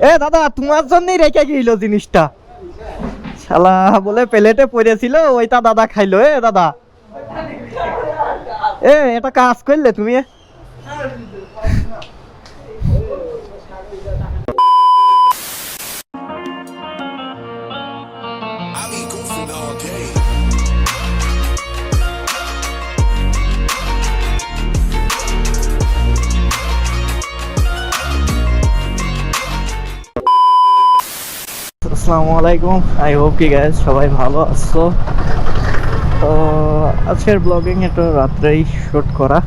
এ, দাদা, তোমার জন্যই রেখে গেল জিনিসটা। শালা, বলে প্লেটে পড়েছিল, ওইটা দাদা খাইলো, এ, দাদা। এ, এটা কাজ করলে তুমি আসসালামু আলাইকুম। আই হোপ কি গাইজ সবাই ভালো আছো। তো, আজকের ব্লগিং একটু রাত্রেই শুট করা।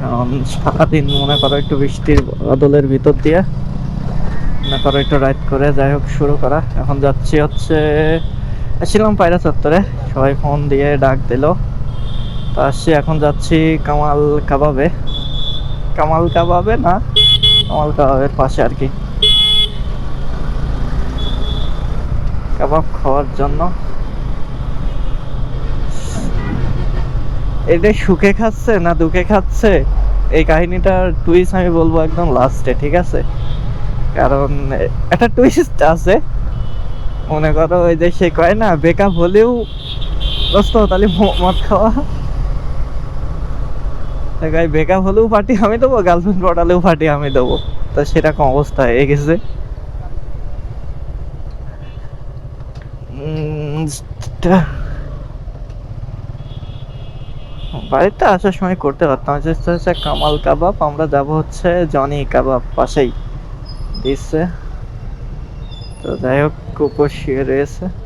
কারণ সারাদিন মনে করো একটু বৃষ্টির বাদলের ভিতর দিয়ে। মনে করো একটু রাইড করে যাই হোক, শুরু করা। এখন যাচ্ছি হচ্ছে, আসছিলাম পায়রা চত্বরে। সবাই ফোন দিয়ে ডাক দিল। তো আসছি, এখন যাচ্ছি কামাল কাবাবে। কামাল কাবাবে না? কামাল কাবাবের পাশে আর কি। কাবাব খাওয়ার জন্য। এটা সুখে খাচ্ছে না দুঃখে খাচ্ছে, এই কাহিনীটার টুইস্ট আমি বলব একদম লাস্টে ঠিক আছে? কারণ একটা টুইস্ট আছে। মনে করো ওই যে সে কয় না বেকআপ হলেও দোস্ত, তাহলে মদ খাওয়া। গাই হলেও পার্টি আমি দেবো গার্লফ্রেন্ড পটালেও পার্টি আমি দেবো। তো সেরকম অবস্থা হয়ে গেছে। টা- বাড়িতে আসার সময় করতে পারতাম। হচ্ছে কামাল কাবাব, আমরা যাব হচ্ছে জনি কাবাব পাশেই। দিচ্ছে তো যাই হোক, কুকুর শুয়ে রয়েছে।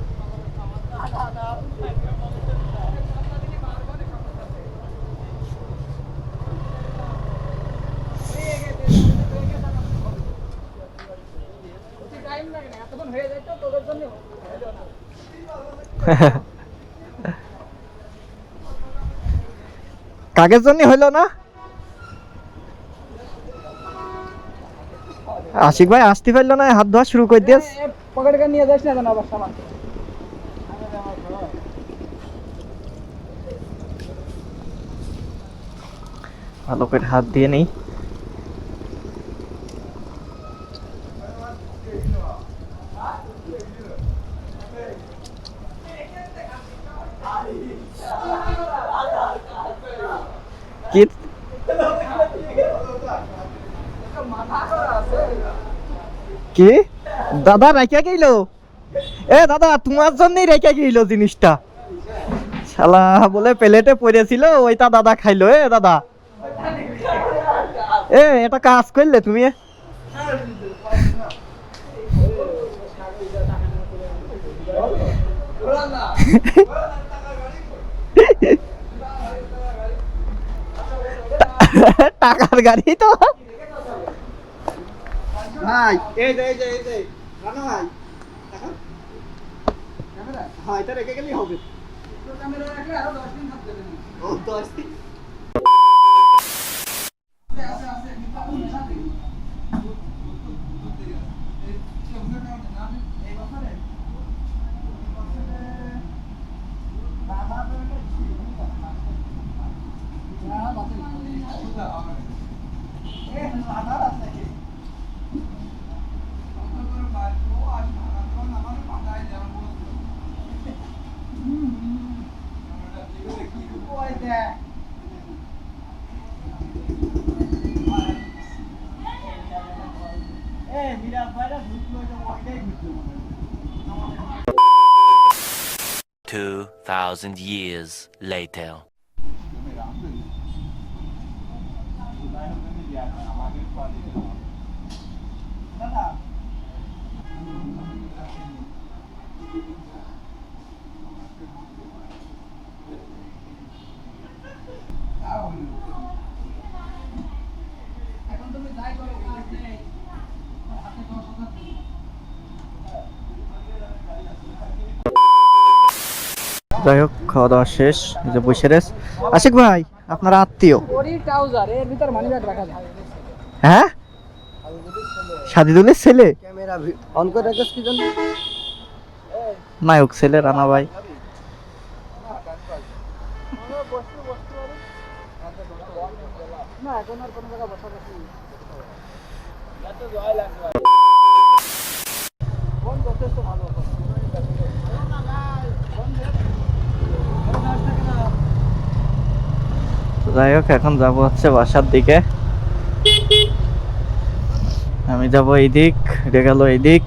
কাগের জন্য হইল না? আশিক ভাই আসতে পারল না হাত ধোয়া শুরু করে দিয়েছ। পকেটে নিয়ে যাস না আবার সামান? ভালো করে হাত দিয়ে নেই কি কি? দাদা, রেখে গেল? এ, দাদা, তোমার জন্যই রেখে গেল জিনিসটা। শালা, বলে প্লেটে পড়েছিল, ওইটা দাদা খাইলো, এ, দাদা। এ এটা কাজ করলে তুমি। টাকার গাড়ি তো। ভাই। এই যে এই যে এই যে। রানা ভাই দেখো। ক্যামেরা? হ্যাঁ এটা রেখে গেলেই হবে। ক্যামেরা রাখলে আরও 10 দিন থাকবে। ও 10 দিন? 2,000 years later. যাই হোক খাওয়া দাওয়া শেষ, এই যে বসে রেস। আশিক ভাই, আপনার আত্মীয়? হ্যাঁ? সাদিদুলের ছেলে? নায়ক ছেলে, রানা ভাই। যথেষ্ট ভালো যাই হোক, এখন যাব হচ্ছে বাসার দিকে। আমি যাব এই দিক, এটা গেল এই দিক।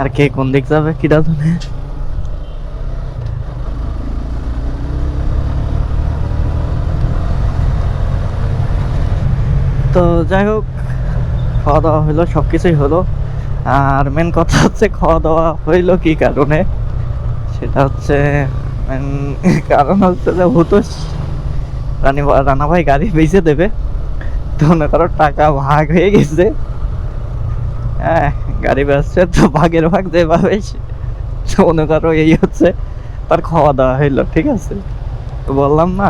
আর কে কোন দিক যাবে কিটা জানে তো যাই হোক খাওয়া দাওয়া হলো সব কিছুই হলো। আর মেন কথা হচ্ছে খাওয়া দাওয়া হইল কি কারণে? সেটা হচ্ছে কারণ হচ্ছে যে হুতোষ রানী ভাই গাড়ি বেঁচে দেবে। তো মনে করো টাকা ভাগ হয়ে গেছে। হ্যাঁ গাড়ি বেচছে তো ভাগের ভাগ যেভাবে তো মনে করো এই হচ্ছে তার খাওয়া দাওয়া হইল, ঠিক আছে? বললাম না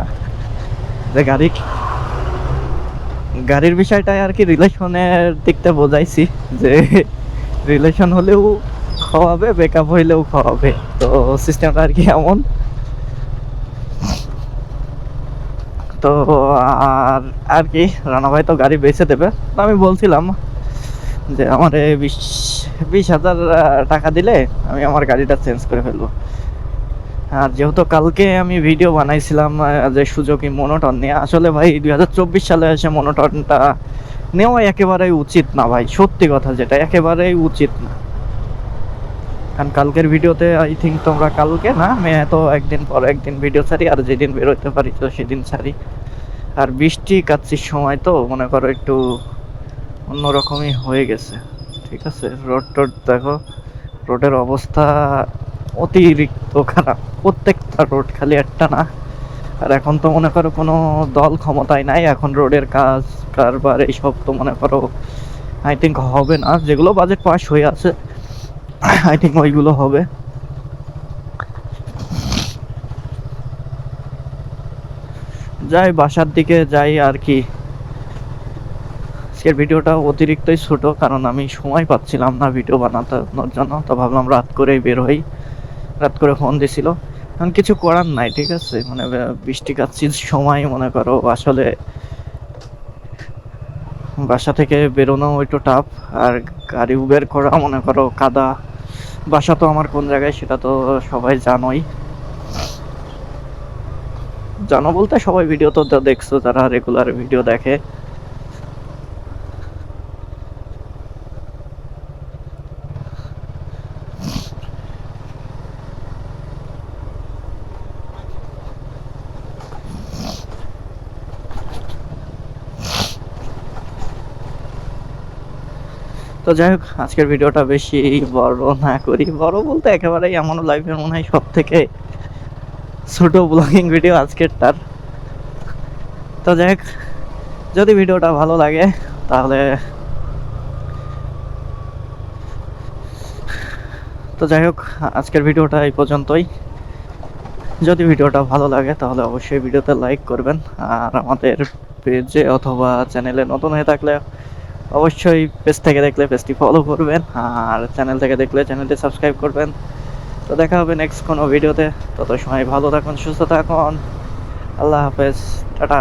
যে গাড়ি গাড়ির বিষয়টা আর কি রিলেশনের দিকটা বোঝাইছি যে রিলেশন হলেও খাওয়াবে বেকআপ হইলেও খাওয়াবে। তো সিস্টেমটা আর কি এমন তো আর আর কি, রানা ভাই তো গাড়ি বেচে দেবে। তো আমি বলছিলাম যে, আমার বিশ বিশ হাজার টাকা দিলে আমি আমার গাড়িটা চেঞ্জ করে ফেলব। আর যেহেতু কালকে আমি ভিডিও বানাইছিলাম যে সুযোগী মনোটন নিয়ে, আসলে ভাই দুই হাজার চব্বিশ সালে এসে মনোটনটা নেওয়া একেবারেই উচিত না ভাই, সত্যি কথা যেটা, একেবারেই উচিত না। কারণ কালকের ভিডিওতে আই থিঙ্ক তোমরা কালকে না আমি তো একদিন পর একদিন ভিডিও ছাড়ি, আর যেদিন বেরোতে পারি তো সেদিন ছাড়ি। আর বৃষ্টি কাচ্ছির সময় তো, মনে করো একটু অন্যরকমই হয়ে গেছে। ঠিক আছে? রোড টোড দেখো, রোডের অবস্থা অতিরিক্ত খারাপ। প্রত্যেকটা রোড খালি একটা না। আর এখন তো মনে করো কোনো দল ক্ষমতায় নাই, এখন রোডের কাজ, কারবার, এইসব তো মনে করো আই থিঙ্ক হবে না। যেগুলো বাজেট পাস হয়ে আছে আই থিঙ্ক ওইগুলো হবে। যাই, বাসার দিকে যাই আর কি। আজকের ভিডিওটা অতিরিক্তই ছোট, কারণ আমি সময় পাচ্ছিলাম না ভিডিও বানানোর জন্য, তো ভাবলাম রাত করেই বের হই। রাত করে ফোন দিছিল। কারণ কিছু করার নাই, ঠিক আছে? মানে বৃষ্টি কাচ্ছির সময়, মনে করো, আসলে বাসা থেকে বেরোনো একটু টাফ আর গাড়ি উবের করা, মনে করো, কাদা। বাসা তো আমার কোন জায়গায় সেটা তো সবাই জানোই। জানো বলতে সবাই ভিডিও তো দেখছ, যারা রেগুলার ভিডিও দেখে। তো যাই হোক, আজকের ভিডিওটা বেশি বড় না করি। বড় বলতে একেবারেই এমন লাইফের মনে হয় সব থেকে ছোট ব্লগিং ভিডিও আজকেরটার। তো যাই হোক, যদি ভিডিওটা ভালো লাগে, তাহলে তো যাই হোক, আজকের ভিডিওটা এই পর্যন্তই। যদি ভিডিওটা ভালো লাগে, তাহলে অবশ্যই ভিডিওতে লাইক করবেন। আর আমাদের পেজে অথবা চ্যানেলে নতুন হয়ে থাকলে অবশ্যই পেজ থেকে দেখলে পেজটি ফলো করবেন আর চ্যানেল থেকে দেখলে চ্যানেলটি সাবস্ক্রাইব করবেন। তো দেখা হবে নেক্সট কোনো ভিডিওতে তত সময় ভালো থাকুন, সুস্থ থাকুন। আল্লাহ হাফেজ। টাটা।